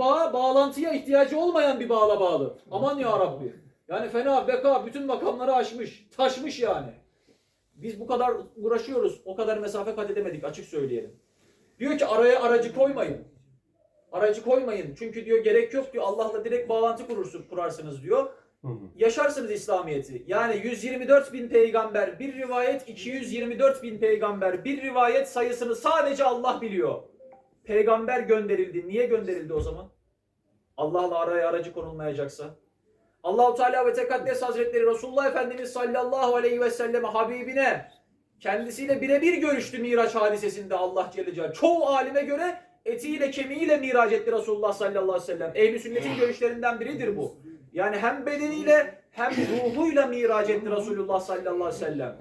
bağa bağlantıya ihtiyacı olmayan bir bağla bağlı. Aman ya Rabbi. Yani fena beka bütün makamları aşmış. Taşmış yani. Biz bu kadar uğraşıyoruz. O kadar mesafe kat edemedik açık söyleyelim. Diyor ki araya aracı koymayın. Aracı koymayın. Çünkü diyor gerek yok diyor. Allah'la direkt bağlantı kurursun, kurarsınız diyor. Yaşarsınız İslamiyet'i. Yani 124 bin peygamber bir rivayet, 224 bin peygamber bir rivayet sayısını sadece Allah biliyor. Peygamber gönderildi. Niye gönderildi o zaman? Allah'la araya aracı konulmayacaksa. Allahu Teala ve Tekaddes Hazretleri Resulullah Efendimiz sallallahu aleyhi ve selleme Habibine kendisiyle birebir görüştü Miraç hadisesinde Allah Celle Celaluhu. Çoğu alime göre etiyle kemiğiyle miraç etti Resulullah sallallahu aleyhi ve sellem. Ehli sünnetin görüşlerinden biridir bu. Yani hem bedeniyle hem ruhuyla miraç etti Resulullah sallallahu aleyhi ve sellem.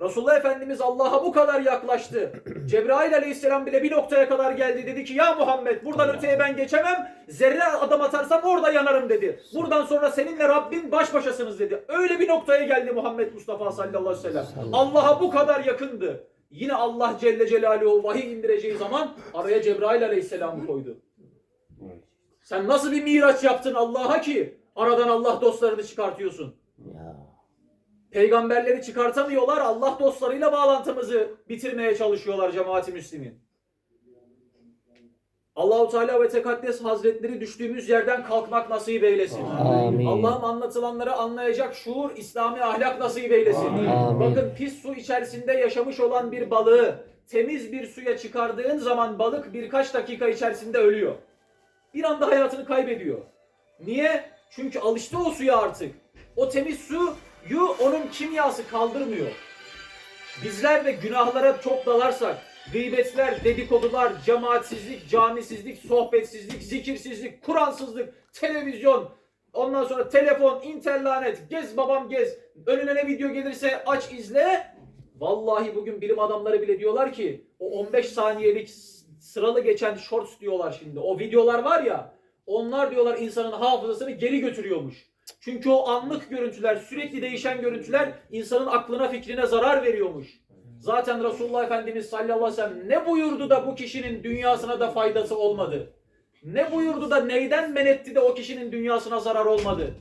Resulullah Efendimiz Allah'a bu kadar yaklaştı. Cebrail aleyhisselam bile bir noktaya kadar geldi. Dedi ki ya Muhammed buradan öteye ben geçemem. Zerre adım atarsam orada yanarım dedi. Buradan sonra seninle Rabbin baş başasınız dedi. Öyle bir noktaya geldi Muhammed Mustafa sallallahu aleyhi ve sellem. Allah'a bu kadar yakındı. Yine Allah Celle Celaluhu vahiy indireceği zaman araya Cebrail aleyhisselamı koydu. Sen nasıl bir miraç yaptın Allah'a ki aradan Allah dostlarını çıkartıyorsun? Peygamberleri çıkartamıyorlar. Allah dostlarıyla bağlantımızı bitirmeye çalışıyorlar cemaati Müslümin. Allahu Teala ve Tekaddes Hazretleri düştüğümüz yerden kalkmak nasip eylesin. Allah'ım anlatılanları anlayacak şuur, İslami ahlak nasip eylesin. Amin. Bakın pis su içerisinde yaşamış olan bir balığı temiz bir suya çıkardığın zaman balık birkaç dakika içerisinde ölüyor. Bir anda hayatını kaybediyor. Niye? Çünkü alıştı o suya artık. O temiz suyu onun kimyası kaldırmıyor. Bizler de günahlara çok dalarsak, gıybetler, dedikodular, cemaatsizlik, camisizlik, sohbetsizlik, zikirsizlik, Kur'ansızlık, televizyon, ondan sonra telefon, internet, gez babam gez, önüne ne video gelirse aç izle. Vallahi bugün bilim adamları bile diyorlar ki o 15 saniyelik sıralı geçen shorts diyorlar şimdi. O videolar var ya onlar diyorlar insanın hafızasını geri götürüyormuş. Çünkü o anlık görüntüler, sürekli değişen görüntüler insanın aklına fikrine zarar veriyormuş. Zaten Resulullah Efendimiz sallallahu aleyhi ve sellem ne buyurdu da bu kişinin dünyasına da faydası olmadı? Ne buyurdu da neyden men etti de o kişinin dünyasına zarar olmadı?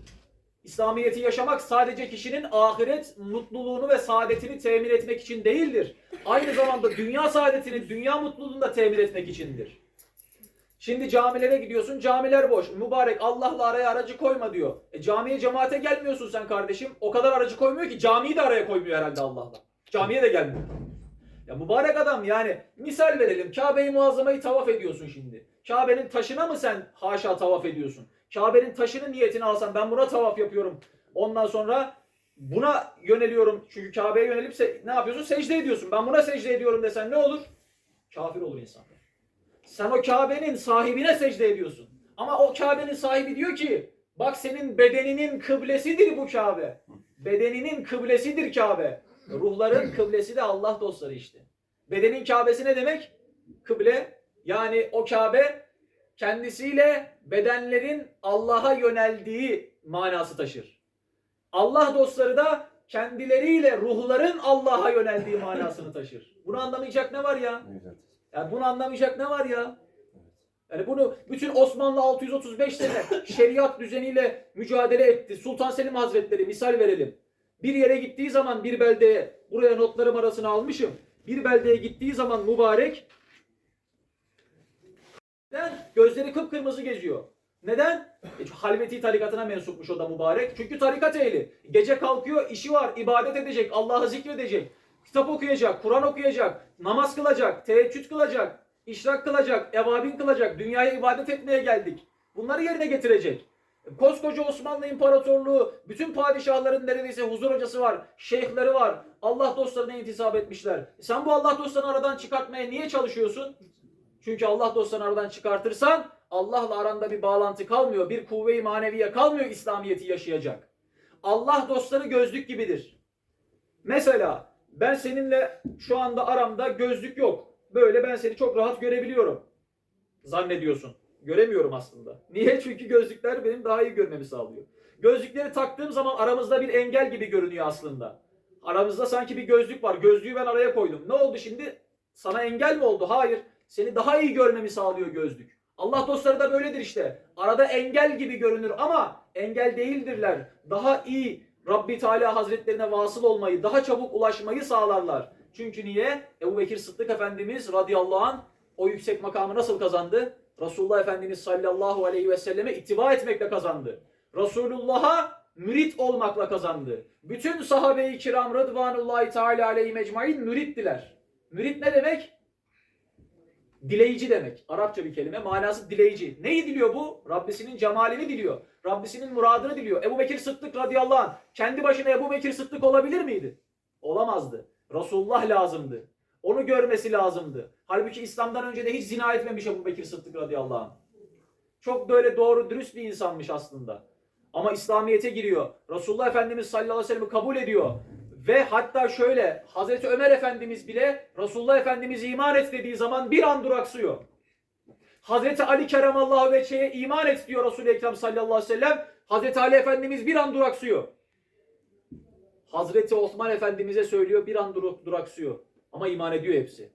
İslamiyeti yaşamak sadece kişinin ahiret mutluluğunu ve saadetini temin etmek için değildir. Aynı zamanda dünya saadetini, dünya mutluluğunu da temin etmek içindir. Şimdi camilere gidiyorsun, camiler boş. Mübarek Allah'la araya aracı koyma diyor. E camiye cemaate gelmiyorsun sen kardeşim. O kadar aracı koymuyor ki camiyi de araya koymuyor herhalde Allah'la. Camiye de gelmiyor. Ya mübarek adam yani misal verelim. Kabe-i Muazzama'yı tavaf ediyorsun şimdi. Kabe'nin taşına mı sen haşa tavaf ediyorsun? Kabe'nin taşının niyetini alsan ben buna tavaf yapıyorum. Ondan sonra buna yöneliyorum. Çünkü Kabe'ye yönelip ne yapıyorsun? Secde ediyorsun. Ben buna secde ediyorum desen ne olur? Kafir olur insan. Sen o Kabe'nin sahibine secde ediyorsun. Ama o Kabe'nin sahibi diyor ki bak senin bedeninin kıblesidir bu Kabe. Bedeninin kıblesidir Kabe. Ruhların kıblesi de Allah dostları işte. Bedenin Kabe'si ne demek? Kıble yani o Kabe kendisiyle bedenlerin Allah'a yöneldiği manası taşır. Allah dostları da kendileriyle ruhların Allah'a yöneldiği manasını taşır. Bunu anlamayacak ne var ya? Yani bunu anlamayacak ne var ya? Yani bunu bütün Osmanlı 635 sene şeriat düzeniyle mücadele etti. Sultan Selim Hazretleri misal verelim. Bir yere gittiği zaman bir beldeye, buraya notlarım arasına almışım. Bir beldeye gittiği zaman mübarek neden? Gözleri kıpkırmızı geziyor. Neden? E, Halveti tarikatına mensupmuş o da mübarek. Çünkü tarikat ehli. Gece kalkıyor, işi var, ibadet edecek, Allah'ı zikredecek. Kitap okuyacak, Kur'an okuyacak, namaz kılacak, teheccüd kılacak, işrak kılacak, evabin kılacak, dünyaya ibadet etmeye geldik. Bunları yerine getirecek. Koskoca Osmanlı İmparatorluğu, bütün padişahların neredeyse huzur hocası var, şeyhleri var, Allah dostlarına intisap etmişler. Sen bu Allah dostlarını aradan çıkartmaya niye çalışıyorsun? Çünkü Allah dostlarını aradan çıkartırsan Allah'la aranda bir bağlantı kalmıyor, bir kuvve-i maneviye kalmıyor İslamiyet'i yaşayacak. Allah dostları gözlük gibidir. Mesela ben seninle şu anda aramda gözlük yok. Böyle ben seni çok rahat görebiliyorum. Zannediyorsun. Göremiyorum aslında. Niye? Çünkü gözlükler benim daha iyi görmemi sağlıyor. Gözlükleri taktığım zaman aramızda bir engel gibi görünüyor aslında. Aramızda sanki bir gözlük var. Gözlüğü ben araya koydum. Ne oldu şimdi? Sana engel mi oldu? Hayır. Seni daha iyi görmemi sağlıyor gözlük. Allah dostları da böyledir işte. Arada engel gibi görünür ama engel değildirler. Daha iyi Rabbi Teala Hazretlerine vasıl olmayı, daha çabuk ulaşmayı sağlarlar. Çünkü niye? Ebu Bekir Sıddık Efendimiz radıyallahu anh o yüksek makamı nasıl kazandı? Resulullah Efendimiz sallallahu aleyhi ve selleme ittiba etmekle kazandı. Resulullah'a mürit olmakla kazandı. Bütün sahabe-i kiram rıdvanullahi teala aleyhi mecmain mürittiler. Mürit ne demek? Dileyici demek. Arapça bir kelime. Manası dileyici. Neyi diliyor bu? Rabbisinin cemalini diliyor. Rabbisinin muradını diliyor. Ebu Bekir Sıddık radıyallahu anh kendi başına Ebu Bekir Sıddık olabilir miydi? Olamazdı. Resulullah lazımdı. Onu görmesi lazımdı. Halbuki İslam'dan önce de hiç zina etmemiş Ebu Bekir Sıddık radıyallahu anh. Çok böyle doğru dürüst bir insanmış aslında. Ama İslamiyet'e giriyor. Resulullah Efendimiz sallallahu aleyhi ve sellem'i kabul ediyor. Ve hatta şöyle Hazreti Ömer Efendimiz bile Resulullah Efendimiz iman et dediği zaman bir an duraksıyor. Hazreti Ali Keremallahu Veçhe'ye iman et diyor Resul-i Ekrem sallallahu aleyhi ve sellem. Hazreti Ali Efendimiz bir an duraksıyor. Hazreti Osman Efendimiz'e söylüyor bir an dur- duraksıyor. Ama iman ediyor hepsi.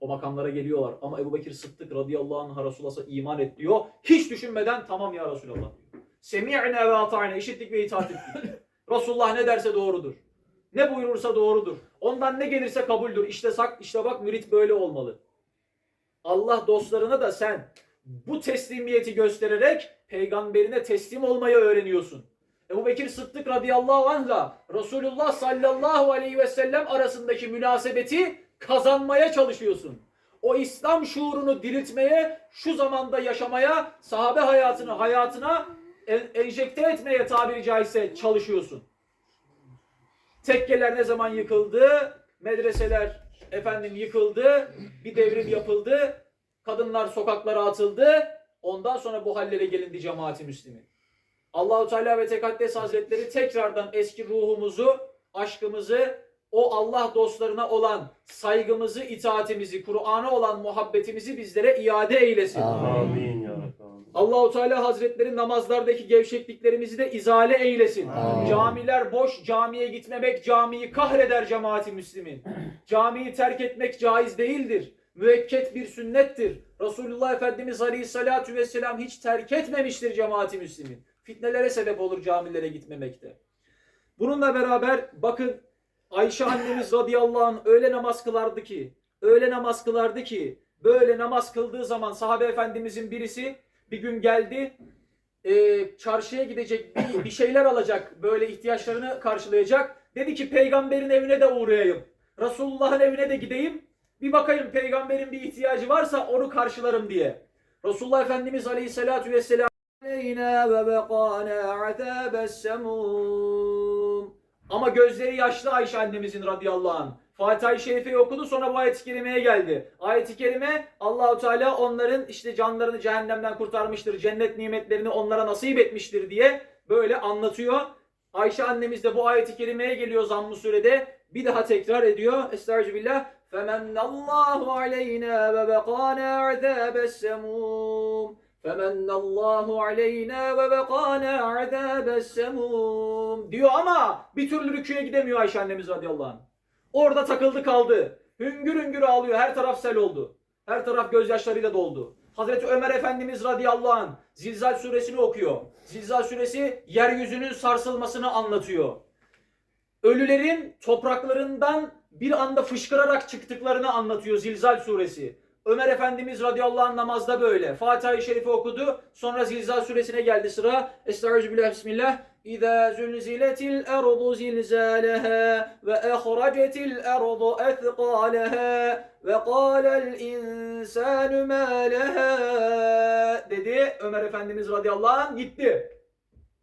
O makamlara geliyorlar. Ama Ebu Bekir Sıddık radıyallahu anh'a Resulullah'a iman et diyor. Hiç düşünmeden tamam ya Resulallah diyor. Semi'ne ve ata'ne işittik ve itaat ettik. Resulullah ne derse doğrudur. Ne buyurursa doğrudur. Ondan ne gelirse kabuldür. İşte sak, işte bak mürit böyle olmalı. Allah dostlarına da sen bu teslimiyeti göstererek peygamberine teslim olmayı öğreniyorsun. Ebu Bekir Sıddık radıyallahu anh'la Resulullah sallallahu aleyhi ve sellem arasındaki münasebeti kazanmaya çalışıyorsun. O İslam şuurunu diriltmeye, şu zamanda yaşamaya, sahabe hayatını hayatına en- enjekte etmeye tabiri caizse çalışıyorsun. Tekkeler ne zaman yıkıldı? Medreseler efendim yıkıldı. Bir devrim yapıldı. Kadınlar sokaklara atıldı. Ondan sonra bu hallere gelindi cemaati Müslümin. Allahu Teala ve Tekaddes Hazretleri tekrardan eski ruhumuzu, aşkımızı, o Allah dostlarına olan saygımızı, itaatimizi, Kur'an'a olan muhabbetimizi bizlere iade eylesin. Amin. Amin ya Rabbi. Allahu Teala Hazretleri namazlardaki gevşekliklerimizi de izale eylesin. Amin. Camiler boş, camiye gitmemek camiyi kahreder cemaati Müslümin. Camiyi terk etmek caiz değildir. Müekket bir sünnettir. Resulullah Efendimiz Aleyhisselatü Vesselam hiç terk etmemiştir cemaati Müslümin. Fitnelere sebep olur camilere gitmemekte. Bununla beraber bakın Ayşe annemiz radıyallahu anh öyle namaz kılardı ki, öyle namaz kılardı ki, böyle namaz kıldığı zaman sahabe efendimizin birisi bir gün geldi, e, çarşıya gidecek, bir, bir şeyler alacak, böyle ihtiyaçlarını karşılayacak. Dedi ki peygamberin evine de uğrayayım. Resulullah'ın evine de gideyim. Bir bakayım peygamberin bir ihtiyacı varsa onu karşılarım diye. Resulullah Efendimiz Aleyhisselatü Vesselam ve bekana. Ama gözleri yaşlı Ayşe annemizin radıyallahu anh. Fatih-i Şerife'yi okudu sonra bu ayet-i kerimeye geldi. Ayet-i kerime Allahu Teala onların işte canlarını cehennemden kurtarmıştır. Cennet nimetlerini onlara nasip etmiştir diye böyle anlatıyor. Ayşe annemiz de bu ayet-i kerimeye geliyor zamm-ı surede. Bir daha tekrar ediyor. Estağfirullah. فَمَنَّ اللّٰهُ عَلَيْنَا وَبَقَانَا عَذَابَ السَّمُومِ فَمَنَّ اللّٰهُ عَلَيْنَا وَبَقَانَا عَذَابَ السَّمُومِ diyor ama bir türlü rüküye gidemiyor Ayşe annemiz radıyallahu anh. Orada takıldı kaldı. Hüngür hüngür ağlıyor. Her taraf sel oldu. Her taraf gözyaşlarıyla doldu. Hazreti Ömer Efendimiz radıyallahu anh Zilzal suresini okuyor. Zilzal suresi yeryüzünün sarsılmasını anlatıyor. Ölülerin topraklarından bir anda fışkırarak çıktıklarını anlatıyor Zilzal suresi. Ömer Efendimiz radıyallahu anh namazda böyle. Fatiha-i Şerifi okudu. Sonra Zilzal suresine geldi sıra. Estağfirullah bismillah. İza zulziletil ardu zilzalaha ve ahracetil ardu ethqalaha ve qalel insanu ma laha dedi Ömer Efendimiz radıyallahu anh gitti.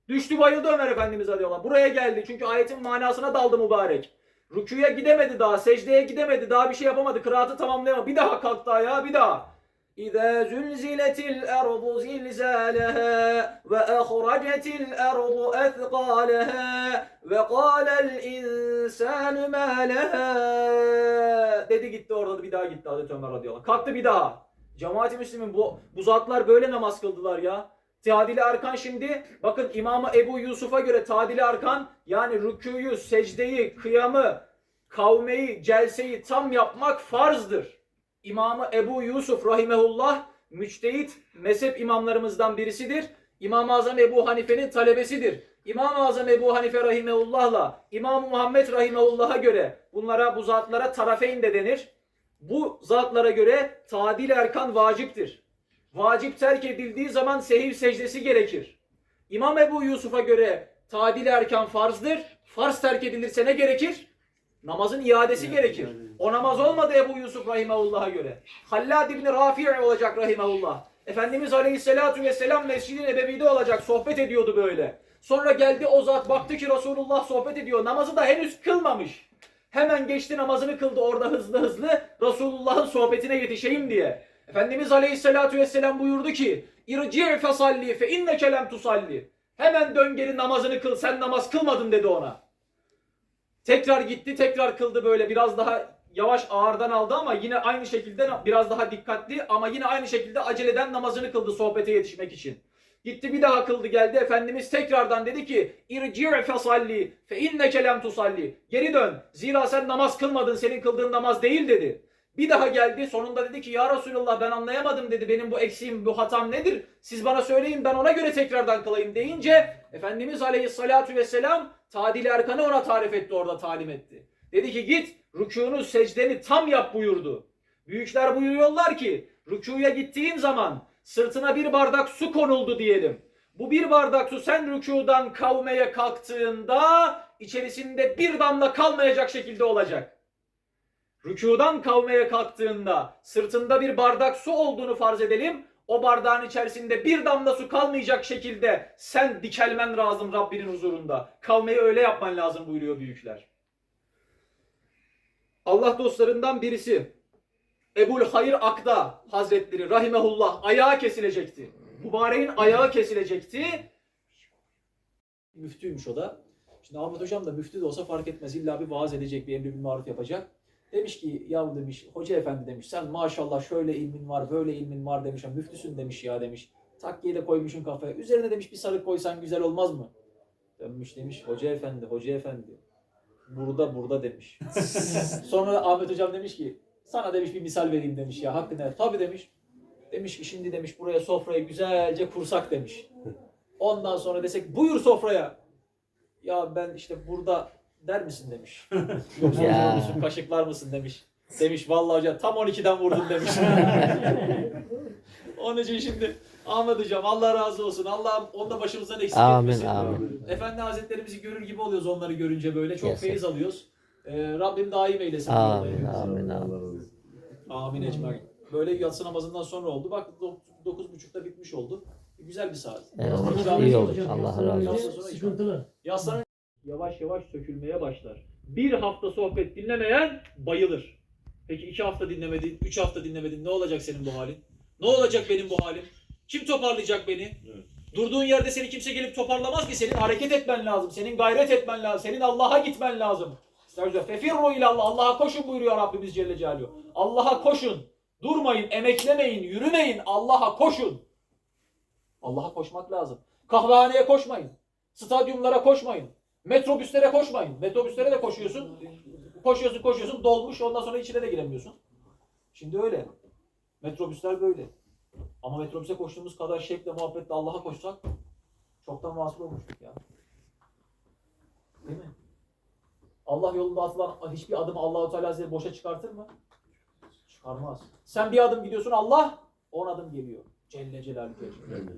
Düştü bayıldı Ömer Efendimiz radıyallahu anh. Buraya geldi çünkü ayetin manasına daldı mübarek. Rüküye gidemedi daha, secdeye gidemedi, daha bir şey yapamadı, kıraatı tamamlayamadı. Bir daha kalktı ayağa, bir daha. İza zulziletil ardu zilzalaha ve ahracetil ardu ethqalaha ve qalel insanu ma laha dedi gitti orada bir daha gitti Hazreti Ömer radıyallahu anh. Kalktı bir daha. Cemaati Müslümin bu, bu zatlar böyle namaz kıldılar ya. Tadili Arkan şimdi bakın İmamı Ebu Yusuf'a göre Tadili Arkan yani rüküyü, secdeyi, kıyamı, kavmeyi, celseyi tam yapmak farzdır. İmamı Ebu Yusuf rahimehullah müçtehit mezhep imamlarımızdan birisidir. İmam-ı Azam Ebu Hanife'nin talebesidir. İmam-ı Azam Ebu Hanife Rahimehullah'la İmam Muhammed Rahimehullah'a göre bunlara bu zatlara tarafeyn de denir. Bu zatlara göre tadil erkan vaciptir. Vacip terk edildiği zaman sehiv secdesi gerekir. İmam Ebu Yusuf'a göre tadil erkan farzdır. Farz terk edilirse ne gerekir? Namazın iadesi gerekir. O namaz olmadı Ebu Yusuf Rahimehullah'a göre. Hallad İbni Rafi' olacak Rahimehullah. Efendimiz Aleyhisselatü Vesselam Mescid-i Nebevi'de olacak. Sohbet ediyordu böyle. Sonra geldi o zat baktı ki Resulullah sohbet ediyor. Namazı da henüz kılmamış. Hemen geçti namazını kıldı orada hızlı hızlı Resulullah'ın sohbetine yetişeyim diye. Efendimiz Aleyhisselatü Vesselam buyurdu ki İrci' fesalli fe inneke lem tusalli. Hemen dön geri namazını kıl sen namaz kılmadın dedi ona. Tekrar gitti tekrar kıldı böyle biraz daha yavaş ağırdan aldı ama yine aynı şekilde biraz daha dikkatli ama yine aynı şekilde aceleden namazını kıldı sohbete yetişmek için. Gitti bir daha kıldı geldi Efendimiz tekrardan dedi ki İrci' fesalli fe inneke lem tusalli. Geri dön zira sen namaz kılmadın senin kıldığın namaz değil dedi. Bir daha geldi sonunda dedi ki ya Resulallah ben anlayamadım dedi benim bu eksiğim bu hatam nedir? Siz bana söyleyin ben ona göre tekrardan kılayım deyince Efendimiz Aleyhisselatü Vesselam Tadil Erkan'ı ona tarif etti orada talim etti. Dedi ki git rükûnu secdeni tam yap buyurdu. Büyükler buyuruyorlar ki rükuya gittiğin zaman sırtına bir bardak su konuldu diyelim. Bu bir bardak su sen rükudan kavmeye kalktığında içerisinde bir damla kalmayacak şekilde olacak. Rükudan kavmeye kalktığında sırtında bir bardak su olduğunu farz edelim. O bardağın içerisinde bir damla su kalmayacak şekilde sen dikelmen lazım Rabbinin huzurunda. Kavmeyi öyle yapman lazım buyuruyor büyükler. Allah dostlarından birisi Ebul Hayır Akda Hazretleri Rahimehullah ayağı kesilecekti. Mübareğin ayağı kesilecekti. Müftüymüş o da. Şimdi Ahmet Hocam da müftü de olsa fark etmez. İlla bir vaaz edecek, bir emri bir maruf yapacak. Demiş ki ya demiş hoca efendi demiş sen maşallah şöyle ilmin var böyle ilmin var demiş. Müftüsün demiş ya demiş. Takkiye de koymuşsun kafaya. Üzerine demiş bir sarık koysan güzel olmaz mı? Dönmüş demiş hoca efendi hoca efendi. Burada burada demiş. Sonra Ahmet hocam demiş ki sana demiş bir misal vereyim demiş ya hakkında. Tabii demiş. Demiş ki şimdi demiş buraya sofrayı güzelce kursak demiş. Ondan sonra desek buyur sofraya. Ya ben işte burada der misin demiş. Yoksa Ya. vurur musun, kaşıklar mısın demiş. Demiş vallahi hocam tam 12'den vurdum demiş. Onun için şimdi Ahmet hocam Allah razı olsun. Allah onu da başımızdan eksik Amin, etmesin. amin. Efendi Hazretlerimizi görür gibi oluyoruz onları görünce böyle. Çok Yes. feyiz alıyoruz. Ee, Rabbim daim eylesin. bu Amin, olayı. amin, amin. Amin ecmaîn. Böyle yatsı namazından sonra oldu. Bak do- dokuz buçukta bitmiş oldu. Güzel bir saat. Evet, iyi olur. Allah razı olsun. Sıkıntılı. Yaslanın yavaş yavaş sökülmeye başlar. Bir hafta sohbet dinlemeyen bayılır. Peki iki hafta dinlemedin, üç hafta dinlemedin ne olacak senin bu halin? Ne olacak benim bu halim? Kim toparlayacak beni? Durduğun yerde seni kimse gelip toparlamaz ki. Senin hareket etmen lazım. Senin gayret etmen lazım. Senin Allah'a gitmen lazım. Fefirru ilallah. Allah'a koşun buyuruyor Rabbimiz Celle Celaluhu. Allah'a koşun. Durmayın, emeklemeyin, yürümeyin. Allah'a koşun. Allah'a koşmak lazım. Kahvehaneye koşmayın. Stadyumlara koşmayın. Metrobüslere koşmayın. Metrobüslere de koşuyorsun. Koşuyorsun koşuyorsun dolmuş ondan sonra içine de giremiyorsun. Şimdi öyle. Metrobüsler böyle. Ama metrobüse koştuğumuz kadar şevkle muhabbetle Allah'a koşsak çoktan vasıl olmuştuk ya. Değil mi? Allah yolunda atılan hiçbir adım Allahu Teala Hazretleri boşa çıkartır mı? Çıkarmaz. Sen bir adım gidiyorsun Allah on adım geliyor. Celle Celaluhu.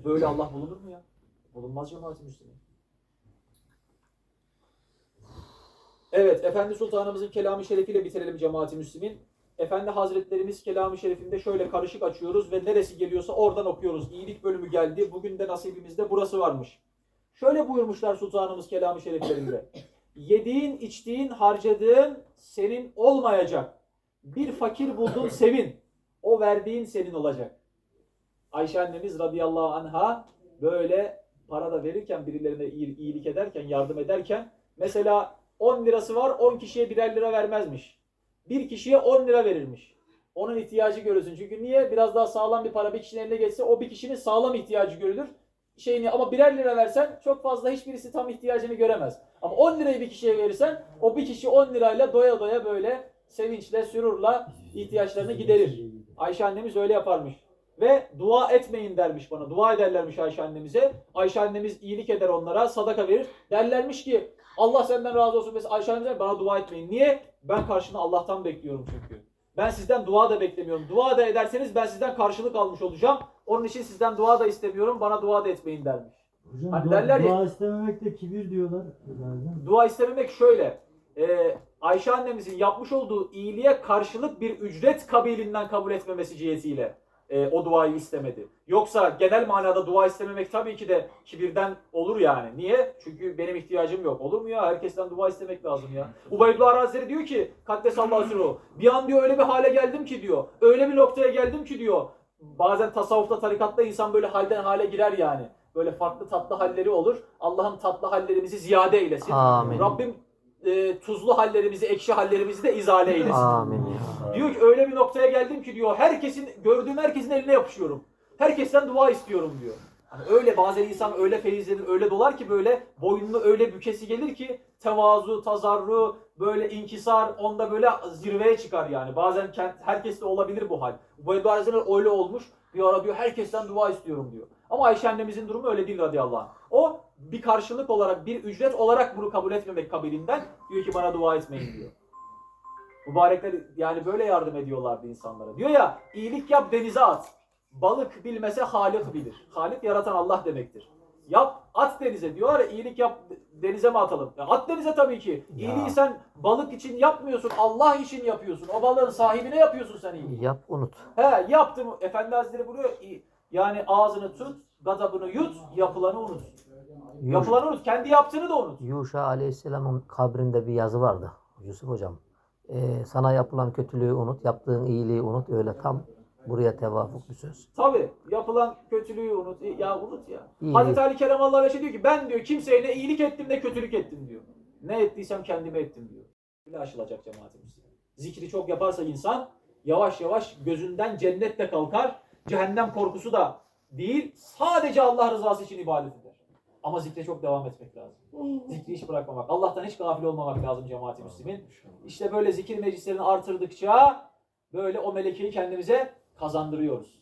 Böyle Allah bulunur mu ya? Bulunmaz cemaat-i Müslümin. Evet, Efendi Sultanımızın kelamı şerefiyle bitirelim cemaat-i Müslümin. Efendi Hazretlerimiz kelamı şerifinde şöyle karışık açıyoruz ve neresi geliyorsa oradan okuyoruz. İyilik bölümü geldi. Bugün de nasibimizde burası varmış. Şöyle buyurmuşlar Sultanımız kelamı şeriflerinde. Yediğin, içtiğin, harcadığın senin olmayacak. Bir fakir buldun sevin. O verdiğin senin olacak. Ayşe annemiz radıyallahu anha böyle para da verirken birilerine iyi- iyilik ederken, yardım ederken mesela 10 lirası var 10 kişiye birer lira vermezmiş. Bir kişiye 10 lira verirmiş. Onun ihtiyacı görülsün. Çünkü niye? Biraz daha sağlam bir para bir kişinin eline geçse o bir kişinin sağlam ihtiyacı görülür. Şeyini ama birer lira versen çok fazla hiçbirisi tam ihtiyacını göremez. Ama 10 lirayı bir kişiye verirsen o bir kişi 10 lirayla doya doya böyle sevinçle, sürurla ihtiyaçlarını giderir. Ayşe annemiz öyle yaparmış. Ve dua etmeyin dermiş bana. Dua ederlermiş Ayşe annemize. Ayşe annemiz iyilik eder onlara, sadaka verir. Derlermiş ki Allah senden razı olsun. Mesela Ayşe annemize bana dua etmeyin. Niye? Ben karşını Allah'tan bekliyorum çünkü. Ben sizden dua da beklemiyorum. Dua da ederseniz ben sizden karşılık almış olacağım. Onun için sizden dua da istemiyorum. Bana dua da etmeyin dermiş. Hocam Hani dua, derler ya- dua istememek de kibir diyorlar. Dua istememek şöyle. e, Ayşe annemizin yapmış olduğu iyiliğe karşılık bir ücret kabilinden kabul etmemesi cihetiyle e, o duayı istemedi. Yoksa genel manada dua istememek tabii ki de kibirden olur yani. Niye? Çünkü benim ihtiyacım yok. Olur mu ya? Herkesten dua istemek lazım ya. Ubeydullah Hazretleri diyor ki Kaddesallahu sirruhu. Bir an diyor öyle bir hale geldim ki diyor. Öyle bir noktaya geldim ki diyor. Bazen tasavvufta tarikatta insan böyle halden hale girer yani. Böyle farklı tatlı halleri olur. Allah'ım tatlı hallerimizi ziyade eylesin. Amin. Rabbim e, tuzlu hallerimizi, ekşi hallerimizi de izale eylesin. Amin ya. Diyor ki öyle bir noktaya geldim ki diyor herkesin gördüğüm herkesin eline yapışıyorum. Herkesten dua istiyorum diyor. Hani öyle bazen insan öyle feyizlenir, öyle dolar ki böyle boynunu öyle bükesi gelir ki tevazu, tazarru, böyle inkisar onda böyle zirveye çıkar yani. Bazen kend- herkeste olabilir bu hal. Bu Hazretleri öyle olmuş. Bir ara diyor herkesten dua istiyorum diyor. Ama Ayşe annemizin durumu öyle değil radıyallahu anh. O bir karşılık olarak, bir ücret olarak bunu kabul etmemek kabilinden diyor ki bana dua etmeyin diyor. Mübarekler yani böyle yardım ediyorlardı insanlara. Diyor ya iyilik yap denize at. Balık bilmese Halik bilir. Halik yaratan Allah demektir. Yap at denize diyorlar ya iyilik yap denize mi atalım? Ya at denize tabii ki. Ya. İyiliği sen balık için yapmıyorsun. Allah için yapıyorsun. O balığın sahibine yapıyorsun sen iyiliği. Yap unut. He yaptım. Efendi Hazretleri. "İ- Yani ağzını tut, gazabını yut, yapılanı unut. Yapılanı unut. Kendi yaptığını da unut. Yuşa Aleyhisselam'ın kabrinde bir yazı vardı. Yusuf hocam. Ee, sana yapılan kötülüğü unut, yaptığın iyiliği unut. Öyle tam buraya tevafuk bir söz. Tabi yapılan kötülüğü unut. Ya unut ya. İyi. Hazreti Ali Keremallahu Veşe diyor ki ben diyor kimseye ne iyilik ettim ne kötülük ettim diyor. Ne ettiysem kendime ettim diyor. Bile aşılacak cemaatimiz. Zikri çok yaparsa insan yavaş yavaş gözünden cennet de kalkar. Cehennem korkusu da değil. Sadece Allah rızası için ibadet. Ama zikre çok devam etmek lazım. Zikri hiç bırakmamak. Allah'tan hiç gafil olmamak lazım cemaati müslimin. İşte böyle zikir meclislerini artırdıkça böyle o melekeyi kendimize kazandırıyoruz.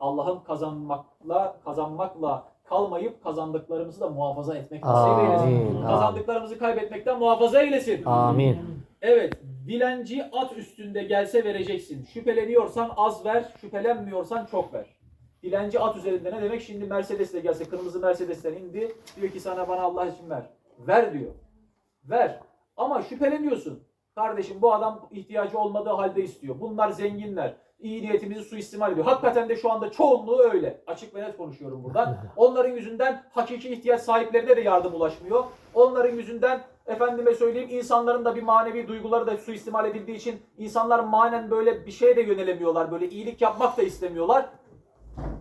Allah'ım kazanmakla kazanmakla kalmayıp kazandıklarımızı da muhafaza etmek nasip eylesin. Kazandıklarımızı kaybetmekten muhafaza eylesin. Amin. Evet, dilenci at üstünde gelse vereceksin. Şüpheleniyorsan az ver, şüphelenmiyorsan çok ver. Dilenci at üzerinde ne demek? Şimdi Mercedes de gelse, kırmızı Mercedes'ten indi. Diyor ki sana bana Allah için ver. Ver diyor. Ver. Ama şüpheleniyorsun. Kardeşim bu adam ihtiyacı olmadığı halde istiyor. Bunlar zenginler. İyi niyetimizi suistimal ediyor. Hakikaten de şu anda çoğunluğu öyle. Açık ve net konuşuyorum buradan. Onların yüzünden hakiki ihtiyaç sahiplerine de yardım ulaşmıyor. Onların yüzünden efendime söyleyeyim insanların da bir manevi duyguları da suistimal edildiği için insanlar manen böyle bir şeye de yönelemiyorlar. Böyle iyilik yapmak da istemiyorlar.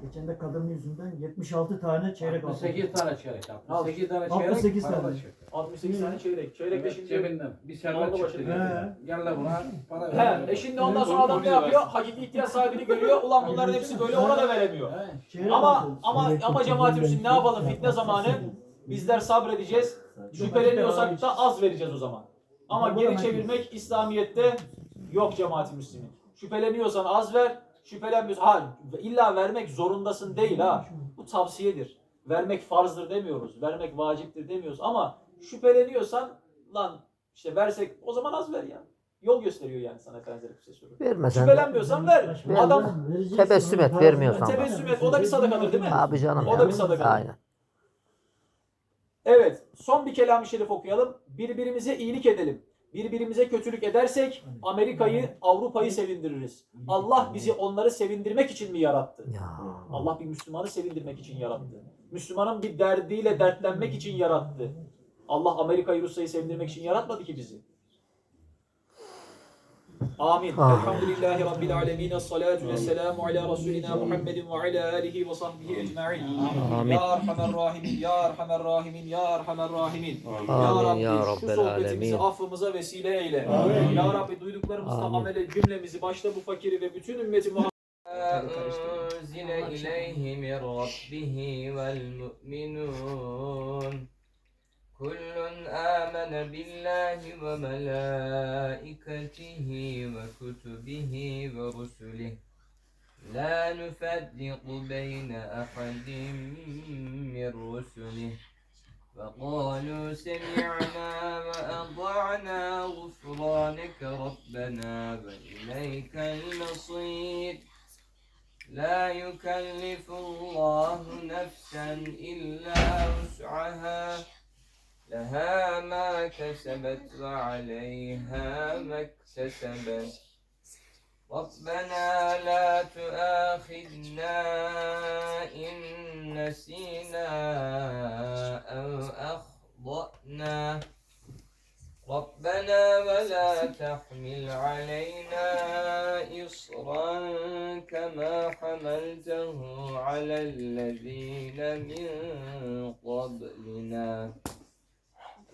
Geçen de kadının yüzünden 76 tane çeyrek aldı. 68 tane çeyrek. 68 tane çeyrek. 68 para da tane. çıktı. 68 tane çeyrek. Çeyrek de Evet, şimdi... cebinden bir servet çıktı. Gel la buna para He, ver. e şimdi ondan sonra adam ne yapıyor? Hakiki ihtiyaç sahibini görüyor. Ulan bunların hepsi böyle ona da veremiyor. He. Çeyrek Ama ama ama aldı. cemaat müslüm ne yapalım fitne zamanı bizler sabredeceğiz. Şüpheleniyorsak da az vereceğiz o zaman. Ama geri çevirmek İslamiyet'te yok cemaat müslümin. Şüpheleniyorsan az ver, şüphelenmiyorsan ha illa vermek zorundasın değil ha. Bu tavsiyedir. Vermek farzdır demiyoruz. Vermek vaciptir demiyoruz ama şüpheleniyorsan lan işte versek o zaman az ver ya. Yol gösteriyor yani sana Efendimiz Aleyhisselam. Vermesen. Şüphelenmiyorsan ver. Ver. Adam Tebessüm et, vermiyorsan. Tebessüm et, o da bir sadakadır değil mi? Abi canım O ya. da bir sadaka. Aynen. Evet, son bir kelam-ı şerif okuyalım. Birbirimize iyilik edelim. Birbirimize kötülük edersek Amerika'yı, Avrupa'yı sevindiririz. Allah bizi onları sevindirmek için mi yarattı? Ya. Allah bir Müslümanı sevindirmek için yarattı. Müslümanın bir derdiyle dertlenmek için yarattı. Allah Amerika'yı, Rusya'yı sevindirmek için yaratmadı ki bizi. Amin. Amin. Elhamdülillahi Rabbil alemin. Salatu ve selamu ala Resulina Muhammedin ve ala alihi ve sahbihi ecma'in. Amin. Ya Erhamer Rahimin, Ya Erhamer Rahimin, Ya Erhamer Rahimin. Amin ya şu Rabbel sohbetimizi alemin. affımıza vesile eyle. Amin. Ya Rabbi duyduklarımızla Amin. amele cümlemizi, başta bu fakiri ve bütün ümmeti Muhammed أنزل إليه من ربه والمؤمنون كل آمن بالله وملائكته وكتبه ورسله. لا نفرق بين أحد من رسله. فقالوا سمعنا وأطعنا غفرانك ربنا وإليك المصير. لا يكلف الله نفسا إلا وسعها. لها ما كسبت وعليها ما اكتسبت. ربنا لا تؤاخذنا إن نسينا أو أخطأنا. ربنا ولا تحمل علينا إصرا كما حملته على الذين من قبلنا.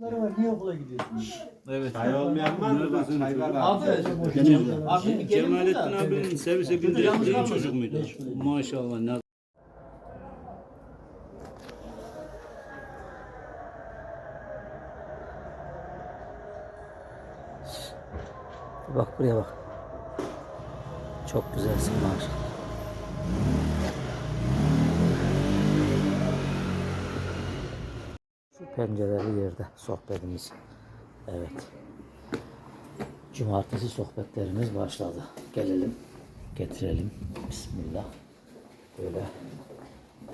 Bunlar var niye okula gidiyorsunuz? Evet. Çay olmayan var mı? Bak çaylar Abi, var. Cem- Abi, Cemalettin abinin servise yalnız çocuk muydu? Maşallah ne Bak buraya bak. Çok güzelsin maşallah. Pencereli yerde sohbetimiz. Evet. Cumartesi sohbetlerimiz başladı. Gelelim, getirelim. Bismillah. Böyle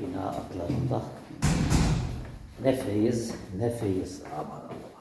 bina atlarında ne feyiz ne feyiz. Aman Allah.